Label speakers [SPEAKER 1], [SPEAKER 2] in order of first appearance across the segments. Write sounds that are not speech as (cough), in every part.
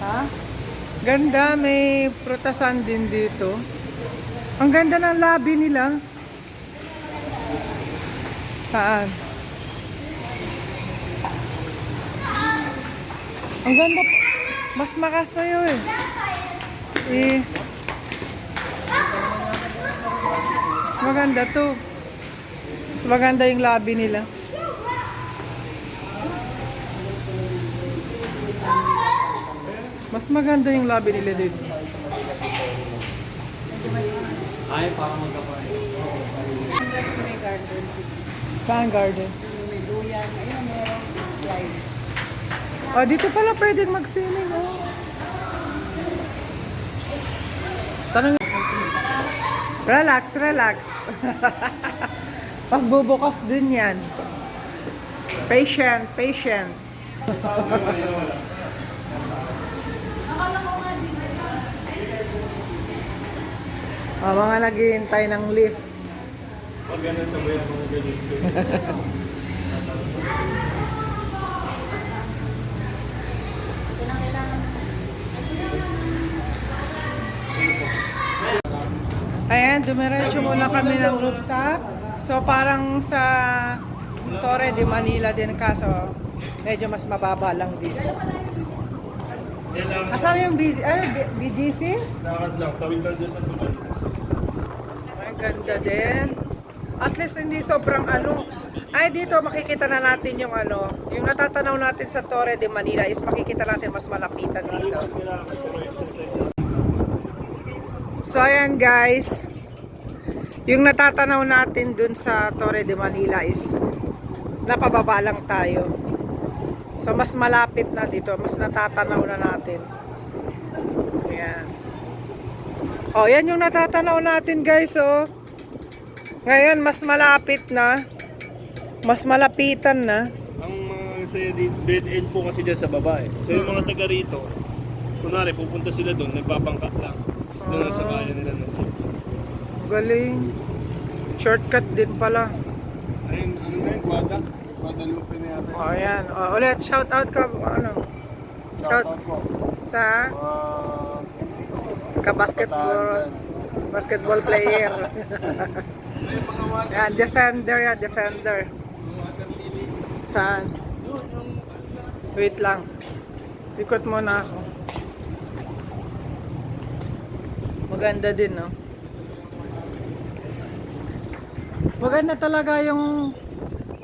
[SPEAKER 1] Ha? Ganda, may prutasan din dito. Ang ganda ng labi nila. Saan? Ang ganda. Mas makas sa'yo eh. Eh. Mas maganda to. Mas maganda yung labi nila. Mas maganda yung labi nila dito.
[SPEAKER 2] Ay, parang magkapain.
[SPEAKER 3] May garden.
[SPEAKER 1] Saan garden?
[SPEAKER 3] May duyan. Ayun, merong slide.
[SPEAKER 1] Oh, dito pala pwedeng mag-swimming. Oh. Tanong Relax, relax. (laughs) Pagbubukas din yan. Patient, patient. (laughs) oh, mga naghihintay ng lift.
[SPEAKER 2] Pag ganun sabay ako ng ganyan.
[SPEAKER 1] Ayan, dumiretso muna kami ng rooftop. So parang sa Torre de Manila din kaso medyo mas mababa lang dito. Asan yung ano, BGC?
[SPEAKER 2] Lakad lang, tawid lang dyan sa.
[SPEAKER 1] Ganda din. At least hindi sobrang ano. Ay, dito makikita na natin yung ano, yung natatanaw natin sa Torre de Manila is makikita natin mas malapitan dito. So ayan guys, yung natatanaw natin dun sa Torre de Manila is napababa lang tayo. So mas malapit na dito, mas natatanaw na natin. Ayan. Oh, yan yung natatanaw natin guys, oh. Ngayon mas malapit na. Mas malapitan na.
[SPEAKER 2] Ang mga sa dead end po kasi dyan sa baba eh. So yung mga taga rito, kunwari pupunta sila doon, nagpapangka lang. Tapos doon ang sakayan nila ng jeep.
[SPEAKER 1] Galing. Shortcut din pala.
[SPEAKER 2] Ayun, ano na yun, Guada? Guadalupe na yata.
[SPEAKER 1] Oh, ayan. Oh, ulit, shout out ka, ano, shout
[SPEAKER 2] po.
[SPEAKER 1] sa
[SPEAKER 2] Uh,
[SPEAKER 1] ka-basketball basketball player. yan, defender yan, defender. Saan? Wait lang. Ikot muna ako. Maganda din, no? Maganda talaga yung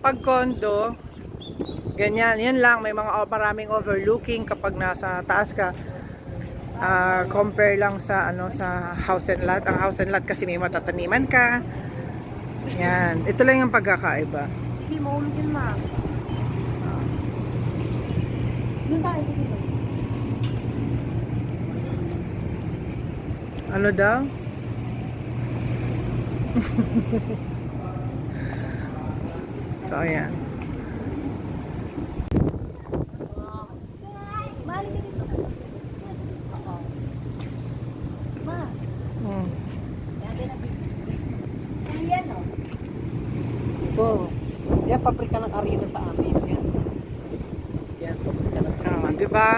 [SPEAKER 1] pagkondo. Ganyan, yan lang. May mga o- maraming overlooking kapag nasa taas ka. Ah, compare lang sa ano sa house and lot. Ang house and lot kasi may matataniman ka. Yan. Ito lang yung pagkakaiba.
[SPEAKER 3] Sige, maulog yun, ma. Doon tayo, sige.
[SPEAKER 1] Ano daw? (laughs) so, ayan.
[SPEAKER 3] Mali ka dito. Oo. Ma,
[SPEAKER 1] Hmm.
[SPEAKER 3] yan din ang bibig. Ano yan, no?
[SPEAKER 4] Ito. Yan, arena sa amin. Yan. Yan,
[SPEAKER 1] Ah, di ba?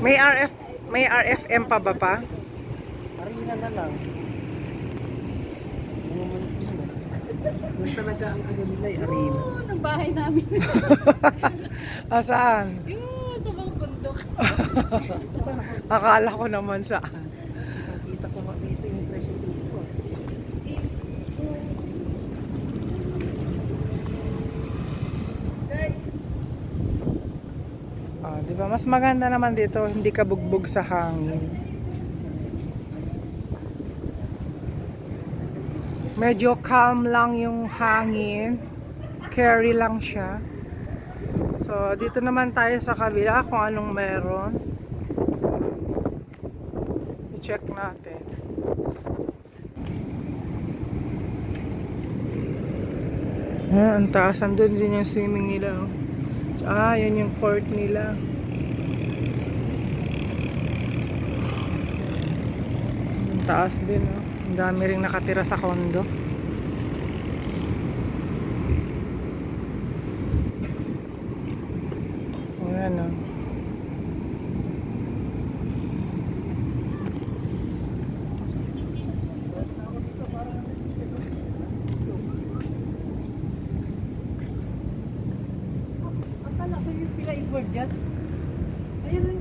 [SPEAKER 1] May RF may RFM pa ba pa?
[SPEAKER 4] Arena na lang. Yung talaga ang ano nila, eh, arena.
[SPEAKER 3] Oo, ng bahay namin. (laughs)
[SPEAKER 1] Ah, saan?
[SPEAKER 3] Yung sa mga bundok. (laughs)
[SPEAKER 1] Akala ko naman saan.
[SPEAKER 4] Nakita ko nga dito yung president ko.
[SPEAKER 3] Guys,
[SPEAKER 1] Ah, di ba? Mas maganda naman dito, hindi ka bugbog sa hangin. Medyo calm lang yung hangin. Carry lang siya. So, dito naman tayo sa kabila kung anong meron. I-check natin. Ah, ang taas. Andun din yung swimming nila. Oh. Ah, yun yung court nila. taas din. Oh. Ang dami rin nakatira sa kondo. Ayan o. Oh.
[SPEAKER 4] Akala ko yung pila equal dyan. Ayun